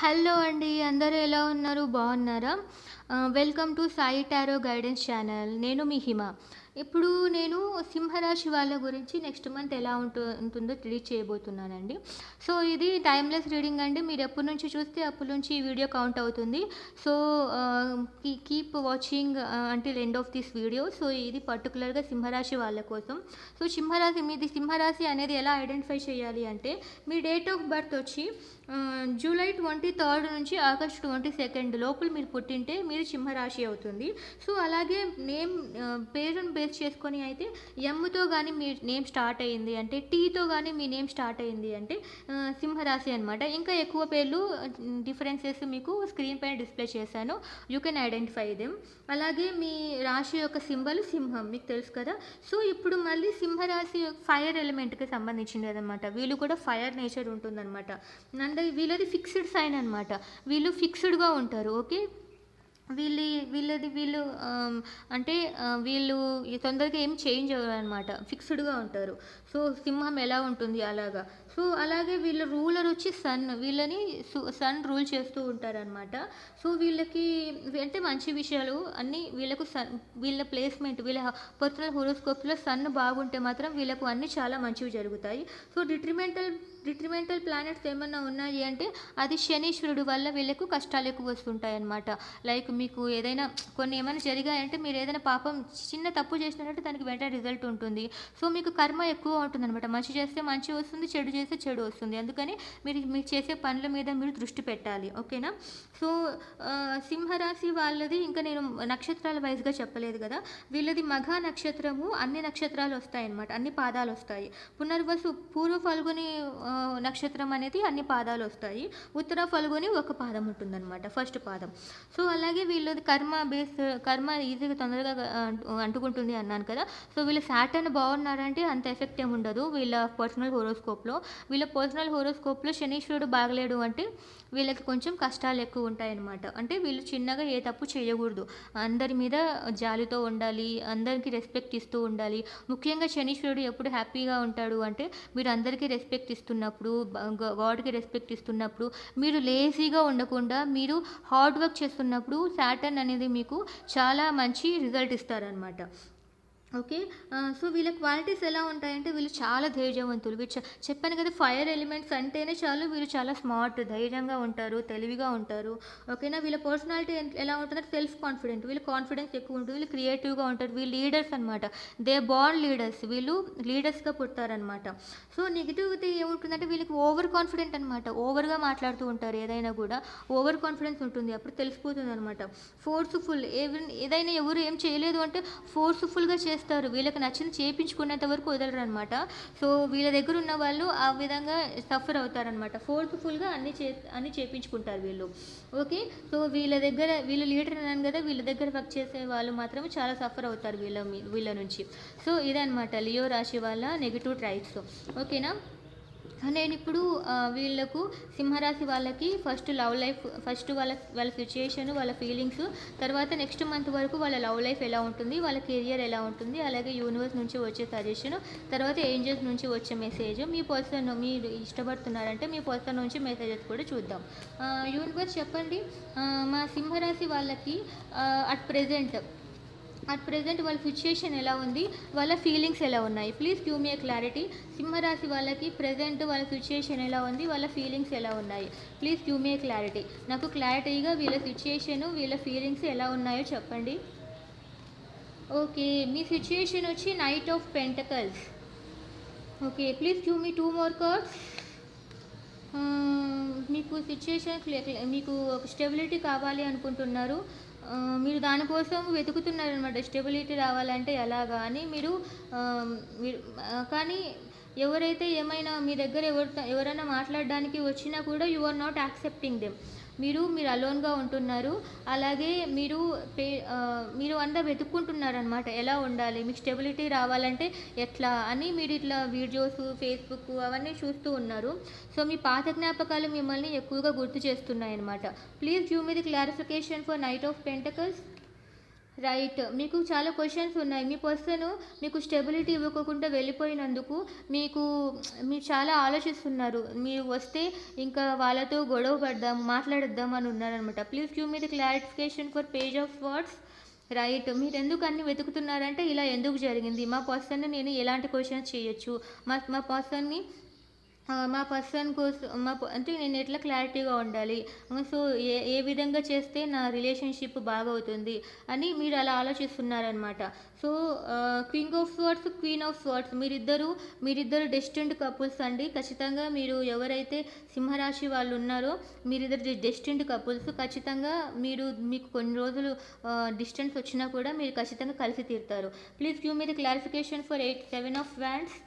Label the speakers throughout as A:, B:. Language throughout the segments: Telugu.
A: హలో అండి అందరూ ఎలా ఉన్నారు? బాగున్నారా? Welcome to Sai tarot guidance channel. నేను మీ హిమ. ఇప్పుడు నేను సింహరాశి వాళ్ళ గురించి నెక్స్ట్ మంత్ ఎలా ఉంటు ఉంటుందో రీడ్ చేయబోతున్నానండి. సో ఇది టైమ్లెస్ రీడింగ్ అండి. మీరు ఎప్పటి నుంచి చూస్తే అప్పటి నుంచి ఈ వీడియో కౌంట్ అవుతుంది. So keep watching until end of this video so ఇది పర్టికులర్గా సింహరాశి వాళ్ళ కోసం. సో సింహరాశి మీది సింహరాశి అనేది ఎలా ఐడెంటిఫై చేయాలి అంటే మీ డేట్ ఆఫ్ బర్త్ వచ్చి జూలై ట్వంటీ థర్డ్ నుంచి ఆగస్ట్ ట్వంటీ సెకండ్ లోపల మీరు పుట్టింటే మీరు సింహరాశి అవుతుంది. సో అలాగే నేమ్ పేరును బేస్ చేసుకొని అయితే ఎమ్తో కానీ మీ నేమ్ స్టార్ట్ అయ్యింది అంటే టీతో కానీ మీ నేమ్ స్టార్ట్ అయ్యింది అంటే సింహరాశి అనమాట ఇంకా ఎక్కువ పేర్లు డిఫరెన్సెస్ మీకు స్క్రీన్ పైన డిస్ప్లే చేశాను. యూ కెన్ ఐడెంటిఫై దెమ్ అలాగే మీ రాశి యొక్క సింబల్ సింహం మీకు తెలుసు కదా? సో ఇప్పుడు మళ్ళీ సింహరాశి ఫైర్ ఎలిమెంట్కి సంబంధించింది అనమాట వీళ్ళు కూడా ఫైర్ నేచర్ ఉంటుందన్నమాట. నన్ను వీళ్ళది ఫిక్స్డ్ సైన్ అనమాట వీళ్ళు ఫిక్స్డ్గా ఉంటారు ఓకే? వీళ్ళు వీళ్ళది వీళ్ళు అంటే వీళ్ళు తొందరగా ఏం చేంజ్ అవ్వరు అనమాట ఫిక్స్డ్గా ఉంటారు. సో సింహం ఎలా ఉంటుంది అలాగా. సో అలాగే వీళ్ళ రూలర్ వచ్చి సన్ వీళ్ళని సన్ రూల్ చేస్తూ ఉంటారనమాట సో వీళ్ళకి అంటే మంచి విషయాలు అన్నీ వీళ్ళకు సన్ వీళ్ళ ప్లేస్మెంట్ వీళ్ళ పర్సనల్ హోరోస్కోప్లో సన్ బాగుంటే మాత్రం వీళ్ళకు అన్నీ చాలా మంచివి జరుగుతాయి. సో డిట్రిమెంటల్ డిట్రిమెంటల్ ప్లానెట్స్ ఏమన్నా ఉన్నాయి అంటే అది శనీశ్వరుడు వల్ల వీళ్ళకు కష్టాలు ఎక్కువ వస్తుంటాయి అన్నమాట లైక్ మీకు ఏదైనా కొన్ని ఏమైనా జరిగాయంటే మీరు ఏదైనా పాపం చిన్న తప్పు చేసినట్టు దానికి వెంటనే రిజల్ట్ ఉంటుంది. సో మీకు కర్మ ఎక్కువ ఉంటుంది అనమాట మంచి చేస్తే మంచి వస్తుంది చెడు చేస్తే చెడు వస్తుంది. అందుకని మీరు మీరు చేసే పనుల మీద మీరు దృష్టి పెట్టాలి. ఓకేనా? సో సింహరాశి వాళ్ళది ఇంకా నేను నక్షత్రాల వైజ్గా చెప్పలేదు కదా. వీళ్ళది మఘ నక్షత్రము అన్ని నక్షత్రాలు వస్తాయన్నమాట. అన్ని పాదాలు వస్తాయి. పునర్వసు పూర్వ ఫల్గుని నక్షత్రం అనేది అన్ని పాదాలు వస్తాయి. ఉత్తర ఫల్గుని ఒక పాదం ఉంటుందన్నమాట ఫస్ట్ పాదం. సో అలాగే వీళ్ళది కర్మ బేస్ కర్మ ఈజీగా తొందరగా అంటుకుంటుంది అన్నాను కదా. సో వీళ్ళు సాటర్న్ బాగున్నారంటే అంత ఎఫెక్ట్ ఏమి ఉండదు. వీళ్ళ పర్సనల్ హోరోస్కోప్లో వీళ్ళ పర్సనల్ హోరోస్కోప్లో శనీశ్వరుడు బాగలేడు అంటే వీళ్ళకి కొంచెం కష్టాలు ఎక్కువ ఉంటాయన్నమాట. అంటే వీళ్ళు చిన్నగా ఏ తప్పు చేయకూడదు. అందరి మీద జాలితో ఉండాలి అందరికీ రెస్పెక్ట్ ఇస్తూ ఉండాలి. ముఖ్యంగా శనీశ్వరుడు ఎప్పుడు హ్యాపీగా ఉంటాడు అంటే మీరు అందరికీ రెస్పెక్ట్ ఇస్తున్నప్పుడు గాడ్కి రెస్పెక్ట్ ఇస్తున్నప్పుడు మీరు లేజీగా ఉండకుండా మీరు హార్డ్ వర్క్ చేస్తున్నప్పుడు సాటర్న్ అనేది మీకు చాలా మంచి రిజల్ట్ ఇస్తారనమాట ఓకే? సో వీళ్ళ క్వాలిటీస్ ఎలా ఉంటాయంటే వీళ్ళు చాలా ధైర్యవంతులు. వీళ్ళు చెప్పాను కదా ఫైర్ ఎలిమెంట్స్ అంటేనే చాలు వీళ్ళు చాలా స్మార్ట్ ధైర్యంగా ఉంటారు తెలివిగా ఉంటారు. ఓకేనా? వీళ్ళ పర్సనాలిటీ ఎలా ఉంటుందంటే సెల్ఫ్ కాన్ఫిడెంట్. వీళ్ళు కాన్ఫిడెన్స్ ఎక్కువ ఉంటుంది. వీళ్ళు క్రియేటివ్గా ఉంటారు. వీళ్ళు లీడర్స్ అనమాట దే బార్న్ లీడర్స్. వీళ్ళు లీడర్స్గా పుట్టారనమాట సో నెగిటివిటీ ఏముంటుందంటే వీళ్ళకి ఓవర్ కాన్ఫిడెంట్ అనమాట ఓవర్గా మాట్లాడుతూ ఉంటారు ఏదైనా కూడా. ఓవర్ కాన్ఫిడెన్స్ ఉంటుంది. అప్పుడు తెలిసిపోతుంది అనమాట ఫోర్స్ఫుల్ ఏదైనా ఎవరు ఏం చేయలేదు అంటే ఫోర్స్ఫుల్గా చేస్తారు. వీళ్ళకి నచ్చింది చేయించుకునేంత వరకు వదలరు అనమాట సో వీళ్ళ దగ్గర ఉన్న వాళ్ళు ఆ విధంగా సఫర్ అవుతారనమాట. ఫోర్స్ఫుల్గా అన్ని చే అన్ని చేయించుకుంటారు వీళ్ళు. ఓకే సో వీళ్ళ దగ్గర వీళ్ళు లీడర్ అన్నాను కదా వీళ్ళ దగ్గర వర్క్ చేసే వాళ్ళు మాత్రమే చాలా సఫర్ అవుతారు వీళ్ళ మీ- వీళ్ళ నుంచి. సో ఇదనమాట లియో రాశి వాళ్ళ నెగిటివ్ ట్రైట్స్ ఓకేనా నేను ఇప్పుడు వీళ్ళకు సింహరాశి వాళ్ళకి ఫస్ట్ లవ్ లైఫ్ ఫస్ట్ వాళ్ళ వాళ్ళ సిచ్యుయేషన్ వాళ్ళ ఫీలింగ్స్ తర్వాత నెక్స్ట్ మంత్ వరకు వాళ్ళ లవ్ లైఫ్ ఎలా ఉంటుంది వాళ్ళ కెరియర్ ఎలా ఉంటుంది అలాగే యూనివర్స్ నుంచి వచ్చే సజెషన్ తర్వాత ఏంజల్స్ నుంచి వచ్చే మెసేజ్ మీ పర్సన్ మీరు ఇష్టపడుతున్నారంటే మీ పర్సన్ నుంచి మెసేజెస్ కూడా చూద్దాం. యూనివర్స్ చెప్పండి మా సింహరాశి వాళ్ళకి అట్ ప్రెజెంట్ అట్ ప్రజెంట్ వాళ్ళ సిచ్యుయేషన్ ఎలా ఉంది? వాళ్ళ ఫీలింగ్స్ ఎలా ఉన్నాయి? ప్లీజ్ గివ్ మీ క్లారిటీ సింహరాశి వాళ్ళకి ప్రెజెంట్ వాళ్ళ సిచ్యుయేషన్ ఎలా ఉంది? వాళ్ళ ఫీలింగ్స్ ఎలా ఉన్నాయి? ప్లీజ్ గివ్ మీ క్లారిటీ నాకు క్లారిటీగా వీళ్ళ సిచ్యుయేషన్ వీళ్ళ ఫీలింగ్స్ ఎలా ఉన్నాయో చెప్పండి. ఓకే మీ సిచ్యుయేషన్ వచ్చి knight of pentacles okay please give me two more cards మీకు సిచ్యుయేషన్ మీకు ఒక స్టెబిలిటీ కావాలి అనుకుంటున్నారు. మీరు దానికోసం వెతుకుతున్నారు అనమాట స్టెబిలిటీ రావాలంటే ఎలాగా అని మీరు కానీ ఎవరైతే ఏమైనా మీ దగ్గర ఎవరి ఎవరైనా మాట్లాడడానికి వచ్చినా కూడా you are not accepting them మీరు మీరు అలోన్గా ఉంటున్నారు. అలాగే మీరు పే మీరు అంతా వెతుక్కుంటున్నారనమాట ఎలా ఉండాలి? మీకు స్టెబిలిటీ రావాలంటే ఎట్లా అని మీరు ఇట్లా వీడియోస్ ఫేస్బుక్ అవన్నీ చూస్తూ ఉన్నారు. సో మీ పాత జ్ఞాపకాలు మిమ్మల్ని ఎక్కువగా గుర్తు చేస్తున్నాయి అనమాట please give me the clarification for knight of pentacles. Right మీకు చాలా క్వశ్చన్స్ ఉన్నాయి. మీ పర్సన్ మీకు స్టెబిలిటీ ఇవ్వకుండా వెళ్ళిపోయినందుకు మీకు మీరు చాలా ఆలోచిస్తున్నారు. మీరు వస్తే ఇంకా వాళ్ళతో గొడవ పడదాం మాట్లాడద్దాం అని ఉన్నారనమాట please give me the clarification for page of swords right మీరు ఎందుకు అన్ని వెతుకుతున్నారంటే ఇలా ఎందుకు జరిగింది? మా పర్సన్ని నేను ఎలాంటి క్వశ్చన్స్ చేయొచ్చు? మా మా పర్సన్ని మా పర్సన్ కోసం మా అంటే నేను ఎట్లా క్లారిటీగా ఉండాలి? సో ఏ ఏ విధంగా చేస్తే నా రిలేషన్షిప్ బాగవుతుంది అని మీరు అలా ఆలోచిస్తున్నారనమాట so king of swords queen of swords. మీరిద్దరు మీరిద్దరు డెస్టిన్డ్ కపుల్స్ అండి. ఖచ్చితంగా మీరు ఎవరైతే సింహరాశి వాళ్ళు ఉన్నారో మీరిద్దరు డెస్టిన్డ్ కపుల్స్. ఖచ్చితంగా మీరు మీకు కొన్ని రోజులు డిస్టెన్స్ వచ్చినా కూడా మీరు ఖచ్చితంగా కలిసి తీరుతారు. Please give me the clarification for eight seven of wands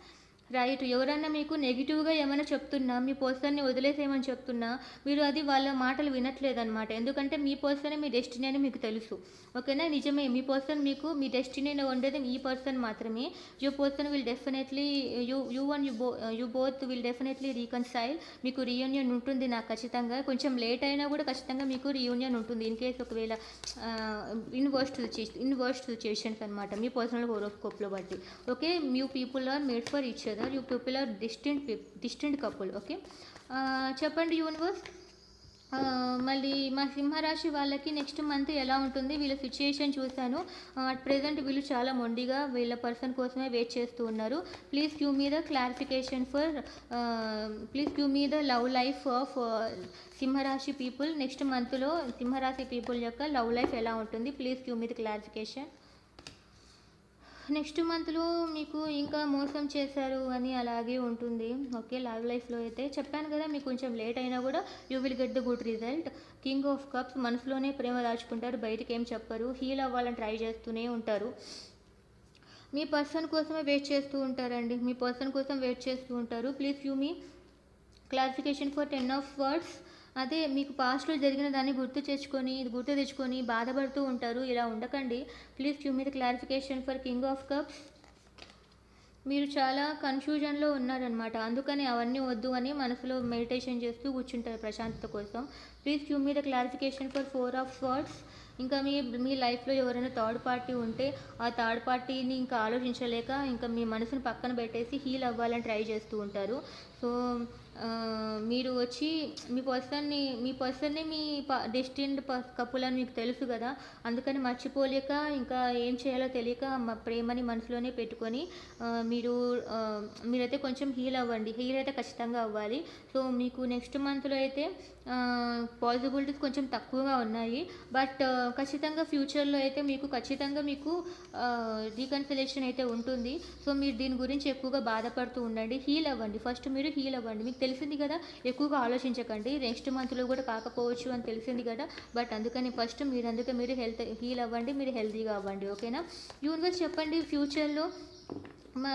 A: right. ఎవరన్నా మీకు నెగిటివ్గా ఏమైనా చెప్తున్నా మీ పర్సన్ని వదిలేసేయమని చెప్తున్నా మీరు అది వాళ్ళ మాటలు వినట్లేదన్నమాట. ఎందుకంటే మీ పర్సనే మీ డెస్టినీ అని మీకు తెలుసు. ఓకేనా? నిజమే. మీ పర్సన్ మీకు మీ డెస్టినీలో ఉండేది ఈ పర్సన్ మాత్రమే. You person will definitely you you one you బో you both will definitely reconcile. మీకు రీయూనియన్ ఉంటుంది నాకు ఖచ్చితంగా. కొంచెం లేట్ అయినా కూడా ఖచ్చితంగా మీకు రీయూనియన్ ఉంటుంది. ఇన్ కేస్ ఒకవేళ ఇన్వర్స్ట్ ఇన్వర్స్ట్ సిచ్యుయేషన్స్ అనమాట మీ పర్సనల్ హోరోస్కోప్లో బట్టి. Okay? New people are made for each other. You people are distant distant couple okay చెప్పండి యూనివర్స్ మళ్ళీ మా సింహరాశి వాళ్ళకి నెక్స్ట్ మంత్ ఎలా ఉంటుంది? వీళ్ళ సిచ్యుయేషన్ చూశాను. అట్ ప్రెజెంట్ వీళ్ళు చాలా మొండిగా వీళ్ళ పర్సన్ కోసమే వెయిట్ చేస్తూ ఉన్నారు. Please give me the clarification for please give me the love life of Simharashi people next మంత్లో సింహరాశి పీపుల్ యొక్క లవ్ లైఫ్ ఎలా ఉంటుంది? Please give me the clarification next మంత్లో మీకు ఇంకా మోసం చేశారు అని అలాగే ఉంటుంది. ఓకే లవ్ లైఫ్లో అయితే చెప్పాను కదా మీకు కొంచెం లేట్ అయినా కూడా you will get the good result. King of cups మనసులోనే ప్రేమ దాచుకుంటారు బయటకి ఏం చెప్పరు హీల్ అవ్వాలని ట్రై చేస్తూనే ఉంటారు. మీ పర్సన్ కోసమే వెయిట్ చేస్తూ ఉంటారండి. మీ పర్సన్ కోసం వెయిట్ చేస్తూ ఉంటారు. Please you me clarification for ten of swords అదే మీకు పాస్ట్లో జరిగిన దాన్ని గుర్తు తెచ్చుకొని గుర్తు తెచ్చుకొని బాధపడుతూ ఉంటారు. ఇలా ఉండకండి. Please give me the clarification for king of cups మీరు చాలా కన్ఫ్యూజన్లో ఉన్నారనమాట అందుకని అవన్నీ వద్దు అని మనసులో మెడిటేషన్ చేస్తూ కూర్చుంటారు ప్రశాంతత కోసం. Please give me the clarification for four of swords ఇంకా మీ మీ లైఫ్లో ఎవరైనా థర్డ్ పార్టీ ఉంటే ఆ థర్డ్ పార్టీని ఇంకా ఆలోచించలేక ఇంకా మీ మనసుని పక్కన పెట్టేసి హీల్ అవ్వాలని ట్రై చేస్తూ ఉంటారు. సో మీరు వచ్చి మీ పర్సన్ని మీ పర్సన్ని మీ డెస్టిన్డ్ కపుల్ అని మీకు తెలుసు కదా అందుకని మర్చిపోలేక ఇంకా ఏం చేయాలో తెలియక మా ప్రేమని మనసులోనే పెట్టుకొని మీరు మీరైతే కొంచెం హీల్ అవ్వండి. హీల్ అయితే ఖచ్చితంగా అవ్వాలి. సో మీకు నెక్స్ట్ మంత్లో అయితే పాసిబిలిటీస్ కొంచెం తక్కువగా ఉన్నాయి. బట్ ఖచ్చితంగా ఫ్యూచర్లో అయితే మీకు ఖచ్చితంగా మీకు రీకన్ఫిలేషన్ అయితే ఉంటుంది. సో మీరు దీని గురించి ఎక్కువగా బాధపడుతూ ఉండండి. హీల్ అవ్వండి. ఫస్ట్ మీరు హీల్ అవ్వండి. మీకు తెలిసింది కదా ఎక్కువగా ఆలోచించకండి. నెక్స్ట్ మంత్లో కూడా కాకపోవచ్చు అని తెలిసింది కదా బట్ అందుకని ఫస్ట్ మీరు అందుకే మీరు హెల్త్ హీల్ అవ్వండి. మీరు హెల్తీగా అవ్వండి. ఓకేనా? యూనివర్స్ చెప్పండి ఫ్యూచర్లో మా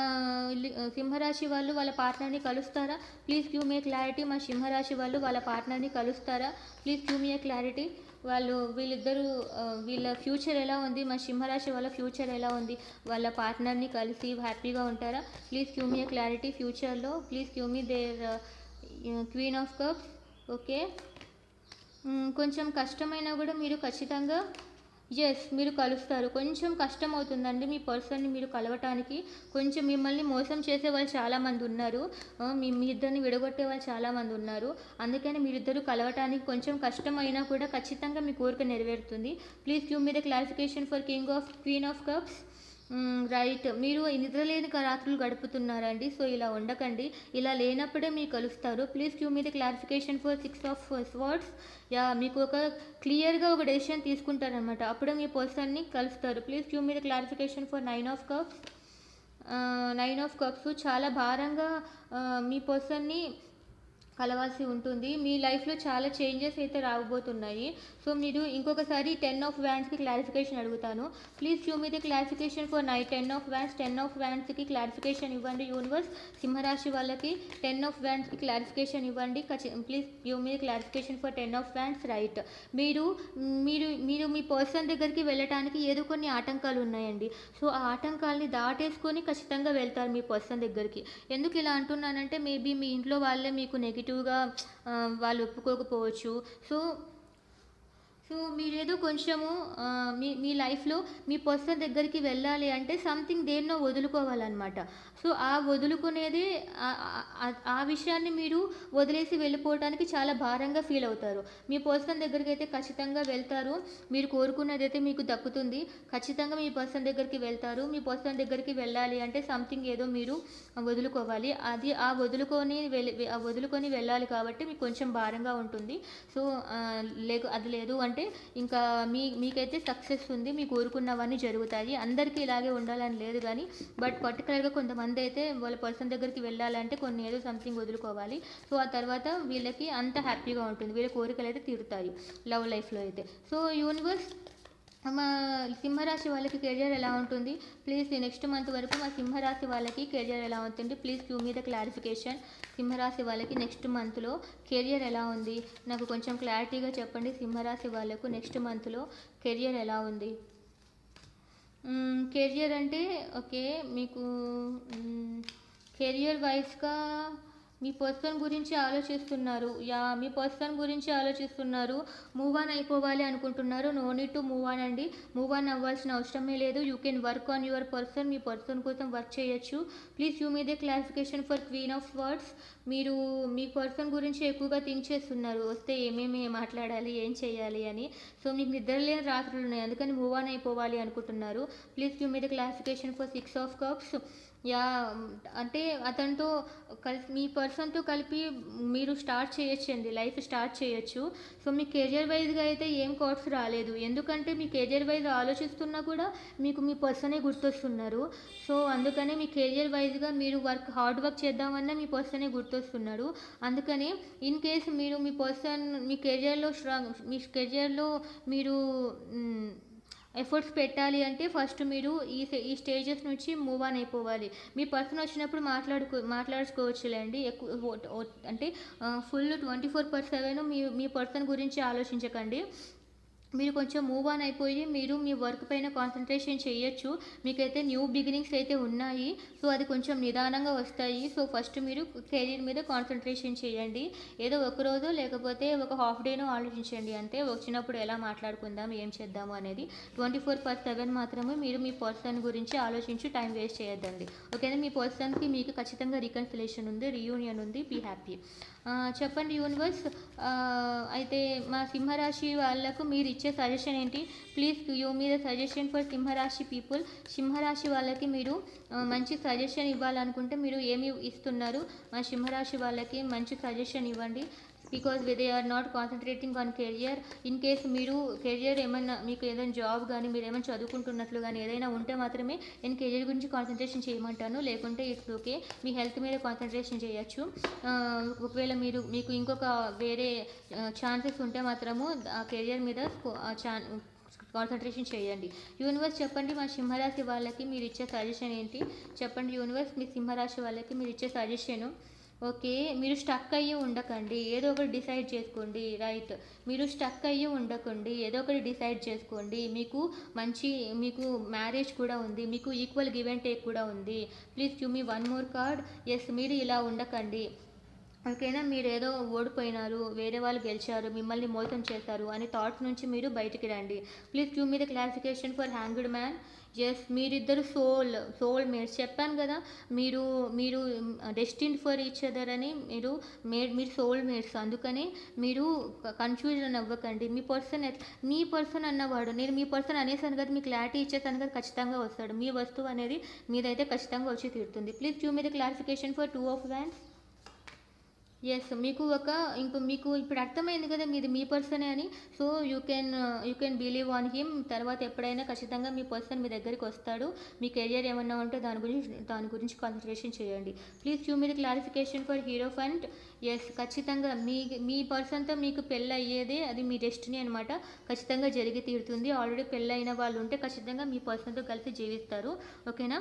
A: సింహరాశి వాళ్ళు వాళ్ళ పార్ట్నర్ని కలుస్తారా? Please give me clarity. మా సింహరాశి వాళ్ళు వాళ్ళ పార్ట్నర్ని కలుస్తారా? Please give me clarity. వాళ్ళు వీళ్ళిద్దరూ వీళ్ళ ఫ్యూచర్ ఎలా ఉంది? మా సింహరాశి వాళ్ళ ఫ్యూచర్ ఎలా ఉంది? వాళ్ళ పార్ట్నర్ని కలిసి హ్యాపీగా ఉంటారా? ప్లీజ్ క్యూ మీ క్లారిటీ ఫ్యూచర్లో. Please give me the queen of cups. Okay? కొంచెం కష్టమైనా కూడా మీరు ఖచ్చితంగా ఎస్ మీరు కలుస్తారు. కొంచెం కష్టం అవుతుందండి మీ పర్సన్ని మీరు కలవటానికి. కొంచెం మిమ్మల్ని మోసం చేసే వాళ్ళు చాలామంది ఉన్నారు. మీ మీ ఇద్దరిని విడగొట్టే వాళ్ళు చాలామంది ఉన్నారు. అందుకని మీరిద్దరు కలవటానికి కొంచెం కష్టం అయినా కూడా ఖచ్చితంగా మీ కోరిక నెరవేరుతుంది. Please give me the clarification for king of queen of cups right మీరు నిద్రలేని రాత్రులు గడుపుతున్నారండి సో ఇలా ఉండకండి. ఇలా లేనప్పుడే మీరు కలుస్తారు. Please give me the clarification for six of words yeah మీకు ఒక క్లియర్గా ఒక డెసిషన్ తీసుకుంటారనమాట అప్పుడే మీ పర్సన్ని కలుస్తారు. Please give me the clarification for nine of cups nine of cups చాలా భారంగా మీ పర్సన్ని కలవాల్సి ఉంటుంది. మీ లైఫ్లో చాలా చేంజెస్ అయితే రాబోతున్నాయి. సో మీరు ఇంకొకసారి టెన్ ఆఫ్ వ్యాన్స్కి క్లారిఫికేషన్ అడుగుతాను. Please you me clarification for night. Ten of wands ten of వ్యాన్స్కి clarification ఇవ్వండి యూనివర్స్. సింహరాశి వాళ్ళకి టెన్ ఆఫ్ వ్యాన్స్కి క్లారిఫికేషన్ ఇవ్వండి. Please you me clarification for ten of wands right. మీరు మీరు మీరు మీ పర్సన్ దగ్గరికి వెళ్ళటానికి ఏదో కొన్ని ఆటంకాలు ఉన్నాయండి. సో ఆ ఆటంకాలని దాటేసుకొని ఖచ్చితంగా వెళ్తారు మీ పర్సన్ దగ్గరికి. ఎందుకు ఇలా అంటున్నానంటే మేబీ మీ ఇంట్లో వాళ్ళే మీకు నెగిటివ్ నెగిటివ్గా వాళ్ళు ఒప్పుకోకపోవచ్చు. సో సో మీరేదో కొంచెము మీ మీ లైఫ్లో మీ పర్సన్ దగ్గరికి వెళ్ళాలి అంటే సంథింగ్ దేన్నో వదులుకోవాలన్నమాట. సో ఆ వదులుకునేది ఆ- విషయాన్ని మీరు వదిలేసి వెళ్ళిపోవడానికి చాలా భారంగా ఫీల్ అవుతారు. మీ పర్సన్ దగ్గరికి అయితే ఖచ్చితంగా వెళ్తారు. మీరు కోరుకున్నది అయితే మీకు దక్కుతుంది. ఖచ్చితంగా మీ పర్సన్ దగ్గరికి వెళ్తారు. మీ పర్సన్ దగ్గరికి వెళ్ళాలి అంటే సంథింగ్ ఏదో మీరు వదులుకోవాలి. అది ఆ వదులుకొని వెళ్ళి వదులుకొని వెళ్ళాలి కాబట్టి మీకు కొంచెం భారంగా ఉంటుంది. సో లేకు అది లేదు అంటే ఇంకా మీ మీకైతే సక్సెస్ ఉంది మీ కోరుకున్నవన్నీ జరుగుతాయి. అందరికీ ఇలాగే ఉండాలని లేదు కానీ బట్ పర్టికులర్గా కొంతమంది అయితే వాళ్ళ పర్సన్ దగ్గరికి వెళ్ళాలంటే కొన్ని ఏదో సంథింగ్ వదులుకోవాలి. సో ఆ తర్వాత వీళ్ళకి అంత హ్యాపీగా ఉంటుంది. వీళ్ళ కోరికలు అయితే తీరుతాయి లవ్ లైఫ్లో అయితే. సో యూనివర్స్ మా సింహరాశి వాళ్ళకి కెరియర్ ఎలా ఉంటుంది? ప్లీజ్ నెక్స్ట్ మంత్ వరకు మా సింహరాశి వాళ్ళకి కెరియర్ ఎలా ఉంటుంది? ప్లీజ్ క్యూ మీద క్లారిఫికేషన్ సింహరాశి వాళ్ళకి నెక్స్ట్ మంత్లో కెరియర్ ఎలా ఉంది? నాకు కొంచెం క్లారిటీగా చెప్పండి. సింహరాశి వాళ్ళకు నెక్స్ట్ మంత్లో కెరియర్ ఎలా ఉంది? కెరియర్ అంటే ఓకే మీకు కెరియర్ వైజ్గా మీ పర్సన్ గురించి ఆలోచిస్తున్నారు. యా మీ పర్సన్ గురించి ఆలోచిస్తున్నారు. మూవ్ ఆన్ అయిపోవాలి అనుకుంటున్నారు. No need to move on అండి. మూవ్ ఆన్ అవ్వాల్సిన అవసరమే లేదు. You can work on your person me person కోసం వర్క్ చేయొచ్చు. ప్లీజ్ యూ మీదే clarification for queen of words మీరు మీ పర్సన్ గురించి ఎక్కువగా థింక్ చేస్తున్నారు. వస్తే ఏమేమి మాట్లాడాలి ఏం చేయాలి అని. సో మీకు నిద్రలేని రాత్రులు ఉన్నాయి. అందుకని మూవ్ ఆన్ అయిపోవాలి అనుకుంటున్నారు. Please you me the classification for six of cups yeah అంటే అతనితో కలిసి మీ పర్సన్తో కలిపి మీరు స్టార్ట్ చేయొచ్చండి లైఫ్ స్టార్ట్ చేయొచ్చు. సో మీ కెరియర్ వైజ్గా అయితే ఏం కోట్స్ రాలేదు. ఎందుకంటే మీ కెరియర్ వైజ్ ఆలోచిస్తున్నా కూడా మీకు మీ పర్సనే గుర్తొస్తున్నారు. సో అందుకనే మీ కెరియర్ వైజ్గా మీరు వర్క్ హార్డ్ వర్క్ చేద్దామన్నా మీ పర్సనే గుర్తొస్తున్నారు అందుకనే ఇన్ కేస్ మీరు మీ పర్సన్ మీ కెరియర్లో స్ట్రాంగ్ మీ కెరియర్లో మీరు ఎఫర్ట్స్ పెట్టాలి అంటే ఫస్ట్ మీరు ఈ ఈ స్టేజెస్ నుంచి మూవ్ ఆన్ అయిపోవాలి. మీ పర్సన్ వచ్చినప్పుడు మాట్లాడుకో మాట్లాడుకోవచ్చులేండి. ఎక్కువ అంటే full twenty four per seven మీ మీ పర్సన్ గురించి ఆలోచించకండి. మీరు కొంచెం మూవ్ ఆన్ అయిపోయి మీరు మీ వర్క్ పైన కాన్సన్ట్రేషన్ చేయొచ్చు. మీకైతే న్యూ బిగినింగ్స్ అయితే ఉన్నాయి. సో అది కొంచెం నిదానంగా వస్తాయి. సో ఫస్ట్ మీరు కెరీర్ మీద కాన్సన్ట్రేషన్ చేయండి. ఏదో ఒక రోజు లేకపోతే ఒక హాఫ్ డేనో ఆలోచించండి. అంతే. వచ్చినప్పుడు ఎలా మాట్లాడుకుందాం ఏం చేద్దాము అనేది ట్వంటీ ఫోర్ పర్ సెవెన్ మాత్రమే మీరు మీ పర్సన్ గురించి ఆలోచించి టైం వేస్ట్ చేయొద్దండి. ఓకేనా మీ పర్సన్కి మీకు ఖచ్చితంగా రీకన్సిలేషన్ ఉంది రీయూనియన్ ఉంది. బీ హ్యాపీ చెప్పండి యూనివర్స్. అయితే మా సింహరాశి వాళ్ళకు మీరు ఇచ్చే సజెషన్ ఏంటి? Please you me the suggestion for సింహరాశి పీపుల్ సింహరాశి వాళ్ళకి మీరు మంచి సజెషన్ ఇవ్వాలనుకుంటే మీరు ఏమి ఇస్తున్నారు? మా సింహరాశి వాళ్ళకి మంచి సజెషన్ ఇవ్వండి. Because they are not concentrating on career in case మీరు కెరియర్ ఏమైనా మీకు ఏదైనా జాబ్ కానీ మీరు ఏమైనా చదువుకుంటున్నట్లు కానీ ఏదైనా ఉంటే మాత్రమే నేను కెరియర్ గురించి కాన్సన్ట్రేషన్ చేయమంటాను. లేకుంటే ఇట్స్ ఓకే మీ హెల్త్ మీద కాన్సన్ట్రేషన్ చేయొచ్చు. ఒకవేళ మీరు మీకు ఇంకొక వేరే ఛాన్సెస్ ఉంటే మాత్రము ఆ కెరియర్ మీద ఛాన్ కాన్సన్ట్రేషన్ చేయండి. యూనివర్స్ చెప్పండి మా సింహరాశి వాళ్ళకి మీరు ఇచ్చే సజెషన్ ఏంటి? చెప్పండి యూనివర్స్ మీ సింహరాశి వాళ్ళకి మీరు ఇచ్చే సజెషను ఓకే మీరు స్టక్ అయ్యి ఉండకండి. ఏదో ఒకటి డిసైడ్ చేసుకోండి. రైట్. మీరు స్టక్ అయ్యి ఉండకండి. ఏదో ఒకటి డిసైడ్ చేసుకోండి. మీకు మంచి మీకు మ్యారేజ్ కూడా ఉంది. మీకు ఈక్వల్ గివ్ అండ్ టేక్ కూడా ఉంది. Please give me one more card. Yes మీరు ఇలా ఉండకండి. ఓకేనా? మీరు ఏదో ఓడిపోయినారు వేరే వాళ్ళు గెలిచారు మిమ్మల్ని మోసం చేశారు అనే థాట్స్ నుంచి మీరు బయటికి రండి. Please give me the clarification for hanged man yes మీరిద్దరు సోల్ సోల్ మేట్స్ చెప్పాను కదా మీరు మీరు డెస్టిన్ ఫర్ ఈచ్ అదర్ అని మీరు మేడ్ మీరు సోల్ మేట్స్ అందుకని మీరు కన్ఫ్యూజన్ అవ్వకండి. మీ పర్సన్ మీ పర్సన్ అన్నవాడు నేను మీ పర్సన్ అనేసాను కదా మీ క్లారిటీ ఇచ్చేసాను కదా ఖచ్చితంగా వస్తాడు. మీ వస్తువు అనేది మీదైతే ఖచ్చితంగా వచ్చి తీరుతుంది. Please give me the clarification for two of wands yes మీకు ఒక ఇంకో మీకు ఇప్పుడు అర్థమైంది కదా మీది మీ పర్సనే అని. So you can you can believe on him తర్వాత ఎప్పుడైనా ఖచ్చితంగా మీ పర్సన్ మీ దగ్గరికి వస్తాడు. మీ కెరియర్ ఏమన్నా ఉంటే దాని గురించి దాని గురించి కాన్సన్ట్రేషన్ చేయండి. Please you me the clarification for hierophant yes ఖచ్చితంగా. మీ మీ పర్సన్తో మీకు పెళ్ళి అయ్యేదే అది మీ డెస్టినీ అనమాట ఖచ్చితంగా జరిగి తీరుతుంది. ఆల్రెడీ పెళ్ళైన వాళ్ళు ఉంటే ఖచ్చితంగా మీ పర్సన్తో కలిసి జీవిస్తారు. ఓకేనా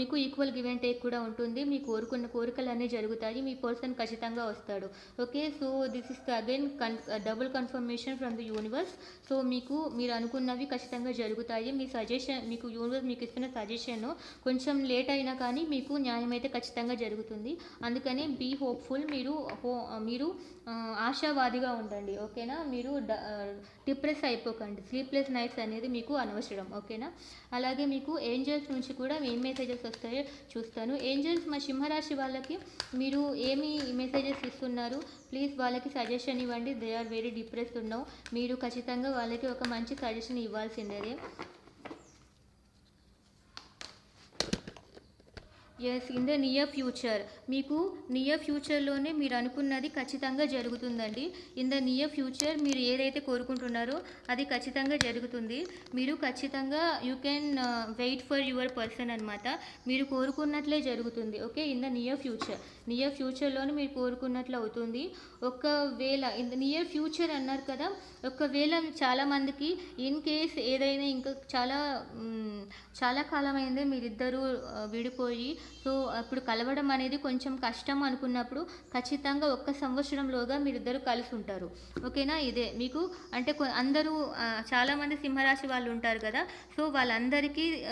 A: మీకు ఈక్వల్ గివ్ అండ్ టేక్ కూడా ఉంటుంది. మీ కోరుకున్న కోరికలు అన్నీ జరుగుతాయి. మీ పర్సన్ ఖచ్చితంగా వస్తాడు. Okay so this is again con double confirmation from the universe so మీకు మీరు అనుకున్నవి ఖచ్చితంగా జరుగుతాయి. మీ సజెషన్ మీకు యూనివర్స్ మీకు ఇస్తున్న సజెషన్ కొంచెం లేట్ అయినా కానీ మీకు న్యాయం అయితే ఖచ్చితంగా జరుగుతుంది. అందుకని బీ హోప్ఫుల్ మీరు హో మీరు ఆశావాదిగా ఉండండి ఓకేనా? మీరు డిప్రెస్ అయిపోకండి. స్లీప్లెస్ నైట్స్ అనేది మీకు అనవసరం ఓకేనా? అలాగే మీకు ఏంజల్స్ నుంచి కూడా ఏం మెసేజెస్ వస్తాయో చూస్తాను. ఏంజల్స్ మా సింహరాశి వాళ్ళకి మీరు ఏమి మెసేజెస్ ఇస్తున్నారు? ప్లీజ్ వాళ్ళకి సజెషన్ ఇవ్వండి. దే ఆర్ వెరీ డిప్రెస్డ్ ఉన్నావు. మీరు ఖచ్చితంగా వాళ్ళకి ఒక మంచి సజెషన్ ఇవ్వాల్సిందే. Yes in the near future మీకు నియర్ ఫ్యూచర్లోనే మీరు అనుకున్నది ఖచ్చితంగా జరుగుతుందండి. ఇన్ ద నియర్ ఫ్యూచర్ మీరు ఏదైతే కోరుకుంటున్నారో అది ఖచ్చితంగా జరుగుతుంది. మీరు ఖచ్చితంగా you can wait for your person అనమాట మీరు కోరుకున్నట్లే జరుగుతుంది. Okay in the near future near ఫ్యూచర్లోనే మీరు కోరుకున్నట్లు అవుతుంది. ఒకవేళ ఇన్ ద నియర్ ఫ్యూచర్ అన్నారు కదా ఒకవేళ చాలామందికి ఇన్ కేస్ ఏదైనా ఇంకా చాలా చాలా కాలం మీరిద్దరూ uh, విడిపోయి సో అప్పుడు కలవడం అనేది కొంచెం కష్టం అనుకున్నప్పుడు ఖచ్చితంగా ఒక్క సంవత్సరంలోగా మీరిద్దరు కలిసి ఉంటారు. ఓకేనా? ఇదే మీకు అంటే కొ- అందరూ చాలామంది సింహరాశి వాళ్ళు ఉంటారు కదా? సో వాళ్ళందరికీ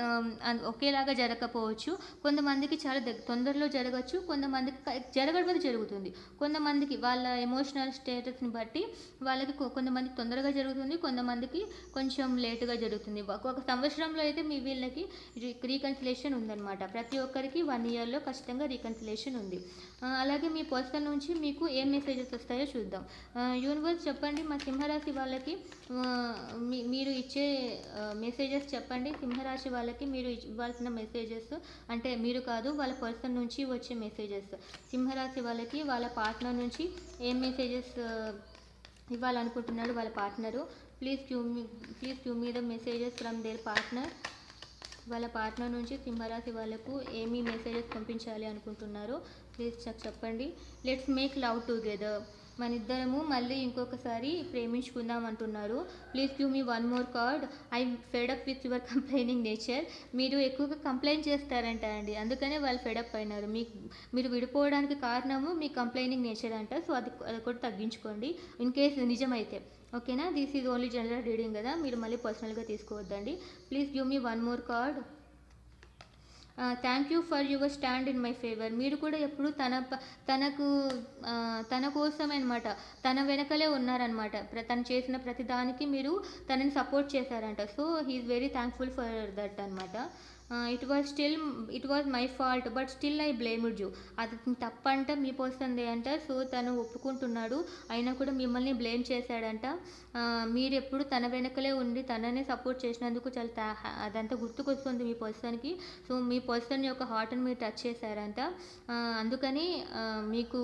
A: అన్- ఒకేలాగా జరగకపోవచ్చు. కొంతమందికి చాలా దగ్గ తొందరలో జరగచ్చు. కొంతమందికి క- జరగడం జరుగుతుంది. కొంతమందికి వాళ్ళ ఎమోషనల్ స్టేటస్ని బట్టి వాళ్ళకి కొంతమంది కొంతమందికి తొందరగా జరుగుతుంది. కొంతమందికి కొంచెం లేటుగా జరుగుతుంది. ఒక ఒక సంవత్సరంలో అయితే మీ వీళ్ళకి రీకన్సిలేషన్ ఉందన్నమాట. ప్రతి ఒక్కరికి వన్ ఇయర్లో ఖచ్చితంగా రీకన్సిలేషన్ ఉంది. అలాగే మీ పర్సన్ నుంచి మీకు ఏ మెసేజెస్ వస్తాయో చూద్దాం. యూనివర్స్ చెప్పండి మా సింహరాశి వాళ్ళకి మీరు ఇచ్చే మెసేజెస్ చెప్పండి. సింహరాశి వాళ్ళకి మీరు ఇవ్వాల్సిన మెసేజెస్ అంటే మీరు కాదు వాళ్ళ పర్సన్ నుంచి వచ్చే మెసేజెస్ సింహరాశి వాళ్ళకి వాళ్ళ పార్ట్నర్ నుంచి ఏం మెసేజెస్ ఇవ్వాలనుకుంటున్నాడు వాళ్ళ partner please give me please give me the messages from their partner వాళ్ళ పార్ట్నర్ నుంచి సింహరాశి వాళ్ళకు ఏమి మెసేజెస్ పంపించాలి అనుకుంటున్నారో ప్లీజ్ చెప్ చెప్పండి. లెట్స్ మేక్ లవ్ టుగెదర్ మన ఇద్దరము మళ్ళీ ఇంకొకసారి ప్రేమించుకుందాం అంటున్నారు. Please give me one more card I fed up with your complaining nature మీరు ఎక్కువగా కంప్లైంట్ చేస్తారంట అండి. అందుకనే వాళ్ళు ఫెడప్ అయినారు. మీకు మీరు విడిపోవడానికి కారణము మీ కంప్లైనింగ్ నేచర్ అంట. సో అది అది కూడా తగ్గించుకోండి. ఇన్ కేస్ నిజమైతే. ఓకేనా? This is only general reading కదా? మీరు మళ్ళీ పర్సనల్గా తీసుకోవద్దండి. Please give me one more card thank you for your stand in my favour మీరు కూడా ఎప్పుడు తన ప- తనకు తన కోసమే అనమాట తన వెనకలే ఉన్నారనమాట ప్ర- తను చేసిన ప్రతి దానికి మీరు తనని సపోర్ట్ చేశారంట. So he is very thankful for that అనమాట it was still it was my fault but still I blamed you అది తప్పంట మీ పోస్తుంది అంట. సో తను ఒప్పుకుంటున్నాడు. అయినా కూడా మిమ్మల్ని బ్లేమ్ చేశాడంట. మీరు ఎప్పుడు తన వెనకలే ఉండి తననే సపోర్ట్ చేసినందుకు చాలా అదంతా గుర్తుకొస్తుంది మీ పర్సన్కి. సో మీ పర్సన్ యొక్క హార్ట్ని మీరు టచ్ చేశారంట. అందుకని మీకు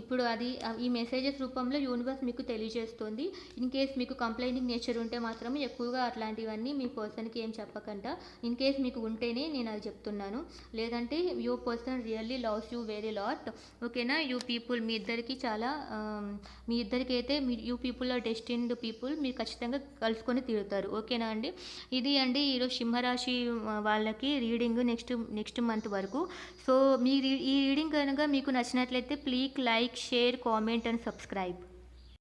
A: ఇప్పుడు అది ఈ మెసేజెస్ రూపంలో యూనివర్స్ మీకు తెలియజేస్తుంది. ఇన్ కేస్ మీకు కంప్లైంటింగ్ నేచర్ ఉంటే మాత్రం ఎక్కువగా అట్లాంటివన్నీ మీ పర్సన్కి ఏం చెప్పకంట. ఇన్ కేస్ మీకు ఉంటేనే నేను అది చెప్తున్నాను. లేదంటే you person really loves you very lot ఓకేనా యూ పీపుల్ మీ ఇద్దరికి చాలా మీ ఇద్దరికి అయితే మీ you people are destined people మీరు ఖచ్చితంగా కలుసుకొని తిరుగుతారు ఓకేనా అండి? ఇది అండి ఈరోజు సింహరాశి వాళ్ళకి రీడింగ్ నెక్స్ట్ నెక్స్ట్ మంత్ వరకు. సో మీ ఈ రీడింగ్ కనుక మీకు నచ్చినట్లయితే please like share comment and subscribe